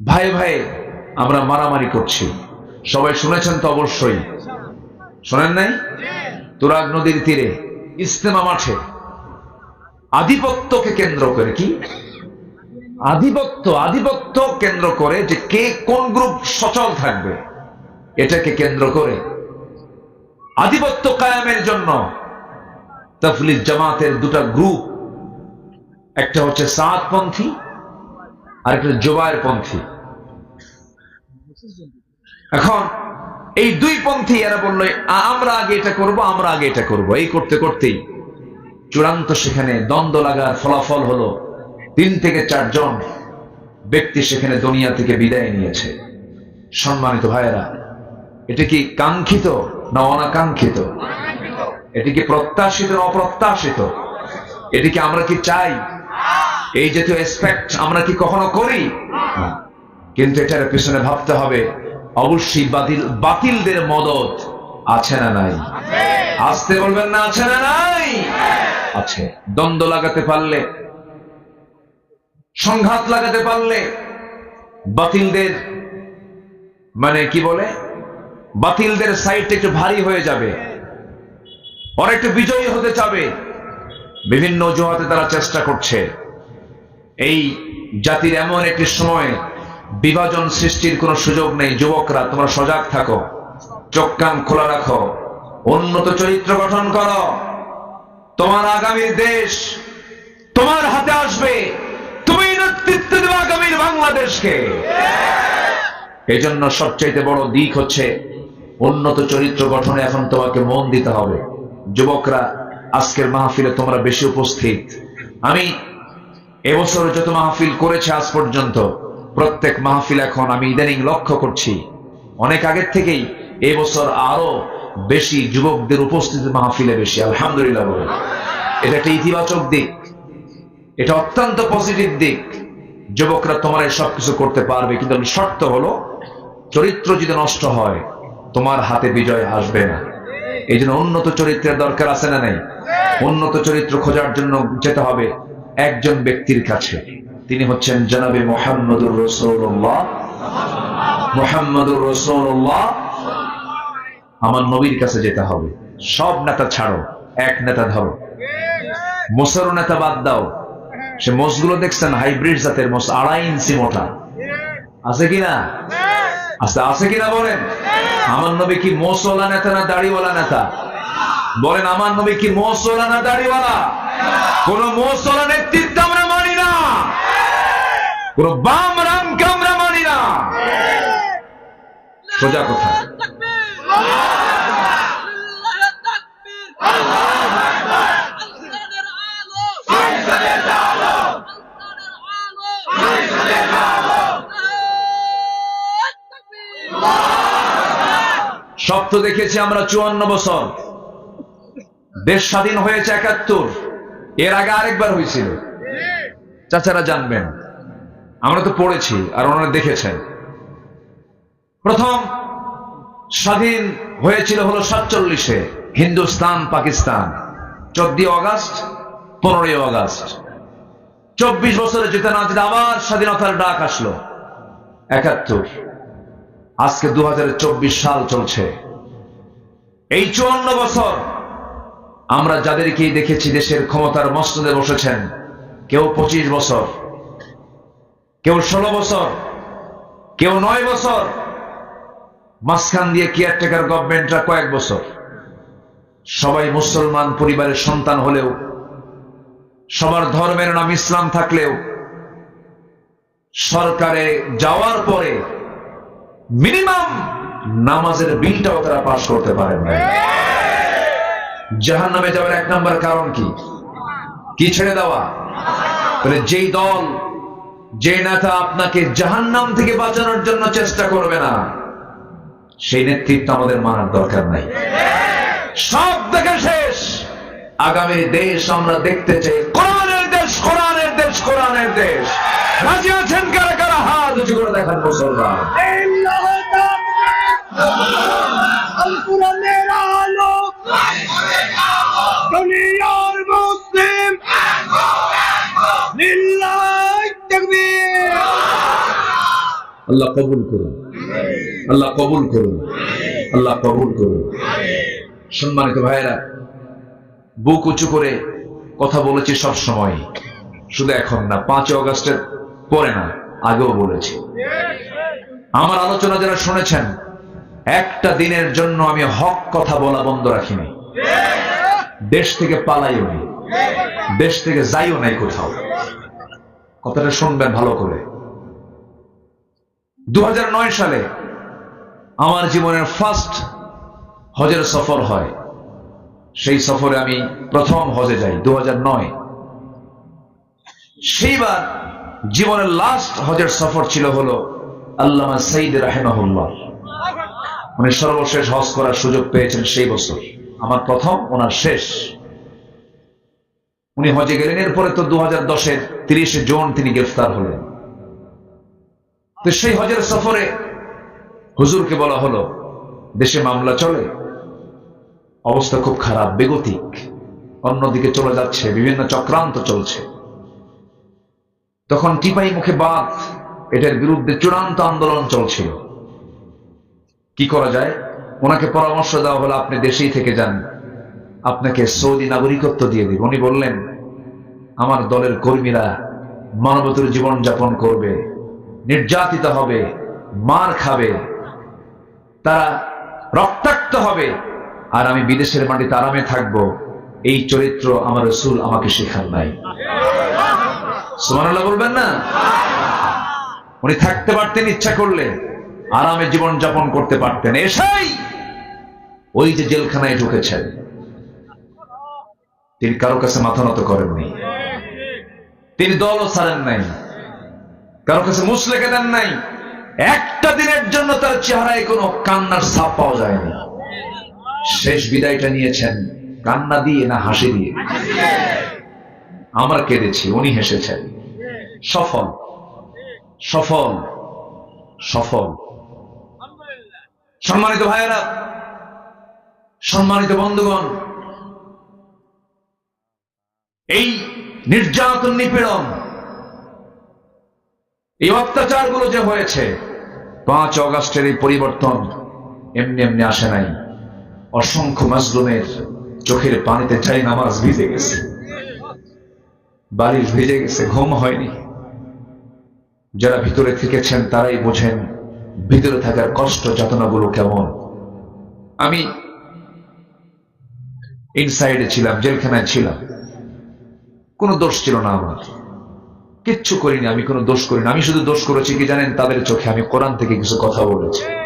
ভাই ভাই, আমরা মারামারি করছি। সবাই শুনেছেন তো অবশ্যই। শোনেন নাই? তুরাগ নদীর তীরে ইস্তেমা মাঠে। আধিপত্যকে কেন্দ্র করে কি? আধিপত্য আধিপত্য কেন্দ্র করে যে কে কোন গ্রুপ সচল থাকবে, এটাকে কেন্দ্র করে। আধিপত্য কায়ামের জন্য তফলিজ জামাতের দুটা গ্রুপ, একটা হচ্ছে সাতপন্থী আর একটা জোবায়ের পন্থী। এখন এই দুই পন্থী এরা বলল আমরা আগে এটা করব আমরা আগে এটা করব। এই করতে করতেই চূড়ান্ত সেখানে দ্বন্দ্ব লাগার ফলাফল হলো তিন থেকে চারজন ব্যক্তি সেখানে দুনিয়া থেকে বিদায় নিয়েছে। সম্মানিত ভাইয়েরা এটা কি কাঙ্ক্ষিত না অনাকাঙ্ক্ষিত। এটি কি প্রত্যাশিত না অপ্রত্যাশিত? এটি কি আমরা কি চাই? এই জাতীয় এক্সপেক্ট আমরা কি কখনো করি? কিন্তু এটার পিছনে ভাবতে হবে অবশ্যই বাতিল বাতিলদের মদত আছে না নাই? আসতে বলবেন না আছে না নাই? আছে। দ্বন্দ্ব লাগাতে পারলে সংঘাত লাগাতে পারলে বাতিলদের মানে কি বলে? বাতিলদের সাইডটা একটু ভারী হয়ে যাবে। ওরা একটু বিজয়ী হতে চাবে। বিভিন্ন অজুহাতে তারা চেষ্টা করছে। এই জাতির এমন একটি সময় বিভাজন সৃষ্টির কোনো সুযোগ নেই, যুবকরা, তোমরা সজাগ থাকো, চোখ কান খোলা রাখো, উন্নত চরিত্র গঠন করো। তোমার আগামীর দেশ তোমার হাতে আসবে। তুমি নেতৃত্ব দেবে আগামীর বাংলাদেশকে। এই জন্য সবচাইতে বড় দিক হচ্ছে উন্নত চরিত্র গঠনে এখন তোমাকে মন দিতে হবে। যুবকরা, আজকের মাহফিলে তোমরা বেশি উপস্থিত। আমি এবছর যত মাহফিল করেছে আজ পর্যন্ত, প্রত্যেক মাহফিল এখন আমি ইদানিং লক্ষ্য করছি। অনেক আগের থেকেই এবছর আরও বেশি যুবকদের উপস্থিতি মাহফিলে বেশি, আলহামদুলিল্লাহ বলে। এটা একটা ইতিবাচক দিক। এটা অত্যন্ত পজিটিভ দিক। যুবকরা তোমার এই সবকিছু করতে পারবে, কিন্তু শর্ত হলো, চরিত্র যদি নষ্ট হয়, তোমার হাতে বিজয় আসবে না। এই জন্য উন্নত চরিত্রের দরকার আছে না নেই? উন্নত চরিত্র খোঁজার জন্য যেতে হবে। একজন ব্যক্তির কাছে। তিনি হচ্ছেন জনাবে মোহাম্মদুর রসৌল্লাহ মোহাম্মদুর রসৌল্লাহ আমার নবীর কাছে যেতে হবে। সব নেতা ছাড়ো, এক নেতা ধরো। মোসর নেতা বাদ দাও। সে মোষগুলো দেখছেন, হাইব্রিড জাতের মোষ আড়াই ইঞ্চি মোটা। আছে কিনা আচ্ছা আছে কিনা বলেন? আমার নবী কি মোসওয়ালা নেতা না দাড়িওয়ালা নেতা? বলেন, আমার নবী কি মোসওয়ালা না দাড়িওয়ালা? কোন মোসওয়ালা নেতৃত্ব আমরা মানি না। কোন বাম রামকে আমরা মানি না। সোজা কথা। সব তো দেখেছি আমরা চুয়ান্ন বছর। দেশ স্বাধীন হয়েছে একাত্তর। এর আগে আরেকবার হয়েছিল। চাচারা জানবেন। আমরা তো পড়েছি আর ওনারা দেখেছেন। প্রথম স্বাধীন হয়েছিল হলো সাতচল্লিশে হিন্দুস্তান, পাকিস্তান। চোদ্দই অগাস্ট, পনেরোই অগাস্ট। চব্বিশ বছরে যেতে না যেতে আবার স্বাধীনতার ডাক আসলো। একাত্তর। আজকে দু হাজার চব্বিশ সাল চলছে। এই চুয়ান্ন বছর আমরা যাদেরকে দেখেছি দেশের ক্ষমতার মস্তদে বসেছেন, কেউ পঁচিশ বছর, কেউ ষোলো বছর, কেউ নয় বছর, মাঝখান দিয়ে কেয়ারটেকার গভর্নমেন্টরা কয়েক বছর। সবাই মুসলমান পরিবারের সন্তান হলেও, সবার ধর্মের নাম ইসলাম থাকলেও, সরকারে যাওয়ার পরে মিনিমাম নামাজের বিলটাও তারা পাশ করতে পারেন না জাহান নামে যাওয়ার এক নম্বর কারণ কি? কি ছেড়ে দেওয়া? বলে যেই দল যে নেতা আপনাকে জাহান নাম থেকে বাঁচানোর জন্য চেষ্টা করবে না, সেই নেতৃত্ব আমাদের মানার দরকার নাই। সব দেখে শেষ, আগামী দেশ আমরা দেখতে চাই। কোরআনের দেশ কোরআনের দেশ কোরআনের দেশ। রাজি আছেন কারা কারা? হাত উঁচু করে দেখান মুসলমান। আল্লাহ কবুল করুন। আল্লাহ কবুল করুন। আল্লাহ কবুল করুন। সম্মানিত ভাইয়েরা, বুক উঁচু করে কথা বলেছি সব সময়। শুধু এখন না, পাঁচই অগস্টের পরে না, আগেও বলেছি। আমার আলোচনা যারা শুনেছেন, একটা দিনের জন্য আমি হক কথা বলা বন্ধ রাখিনি। দেশ থেকে পালাইও নি। দেশ থেকে যাইও নাই কোথাও। কথাটা শুনবেন ভালো করে। দু হাজার নয় সালে আমার জীবনের ফার্স্ট হজের সফর হয়। সেই সফরে আমি প্রথম হজে যাই দু হাজার নয়। সেইবার জীবনের লাস্ট হজের সফর ছিল হলো আল্লামা সঈদ রাহেমাহুল্লাহ। উনি সর্বশেষ হজ করার সুযোগ পেয়েছেন সেই বছর। আমার প্রথম, ওনার শেষ। উনি হজে গেলেন। এরপরে তো দু হাজার দশের তিরিশে জুন তিনি গ্রেফতার হলেন। তো সেই হজের সফরে হুজুরকে বলা হলো, দেশে মামলা চলে, অবস্থা খুব খারাপ, বেগতিক, অন্যদিকে চলে যাচ্ছে, বিভিন্ন চক্রান্ত চলছে। তখন টিপাই মুখে বাদ এটার বিরুদ্ধে চূড়ান্ত আন্দোলন চলছিল। কি করা যায়? ওনাকে পরামর্শ দেওয়া হলো, আপনি দেশেই থেকে যান, আপনাকে সৌদি নাগরিকত্ব দিয়ে দিব। উনি বললেন, আমার দলের কর্মীরা মানবতর জীবন যাপন করবে নির্যাতিত হবে, মার খাবে, তারা রক্তাক্ত হবে। আর আমি বিদেশের মাটিতে আরামে থাকব। এই চরিত্র আমার রসুল আমাকে শেখান নাই। সুমানাল্লাহ বলবেন না? উনি থাকতে পারতেন, ইচ্ছা করলে। আরামে জীবন যাপন করতে পারতেন। এসাই ওই যে জেলখানায় ঢুকেছেন। তিনি কারও কাছে মাথা নত করেননি। তিনি দলও ছাড়েন নাই। কারও কাছে মুসলেকে দেন নাই। একটা দিনের জন্য তার চেহারায় কোনো কান্নার ছাপ পাওয়া যায়নি। শেষ বিদায়টা নিয়েছেন, কান্না দিয়ে না হাসি দিয়ে? আমরা কেঁদেছি, উনি হেসেছেন। সফল সফল সফল। সম্মানিত ভাইয়েরা, সম্মানিত বন্ধুগণ, এই নির্যাতন নিপীড়ন এই অত্যাচারগুলো যে হয়েছে, পাঁচ অগাস্টের এই পরিবর্তন এমনি এমনি আসে নাই। অসংখ্য মাজলুমের চোখের পানিতে চাই নামাজ ভিজে গেছে। বাড়ি ভিজে গেছে, ঘুম হয়নি। যারা ভিতরে থেকেছেন, তারাই বোঝেন ভিতরে থাকার কষ্ট, যাতনাগুলো কেমন। আমি ইনসাইডে ছিলাম, জেলখানায় ছিলাম। কোনো দোষ ছিল না আমার। কিচ্ছু করিনি, আমি কোনো দোষ করিনি। আমি শুধু দোষ করেছি কি জানেন? তাদের চোখে আমি কোরআন থেকে কিছু কথা বলেছি।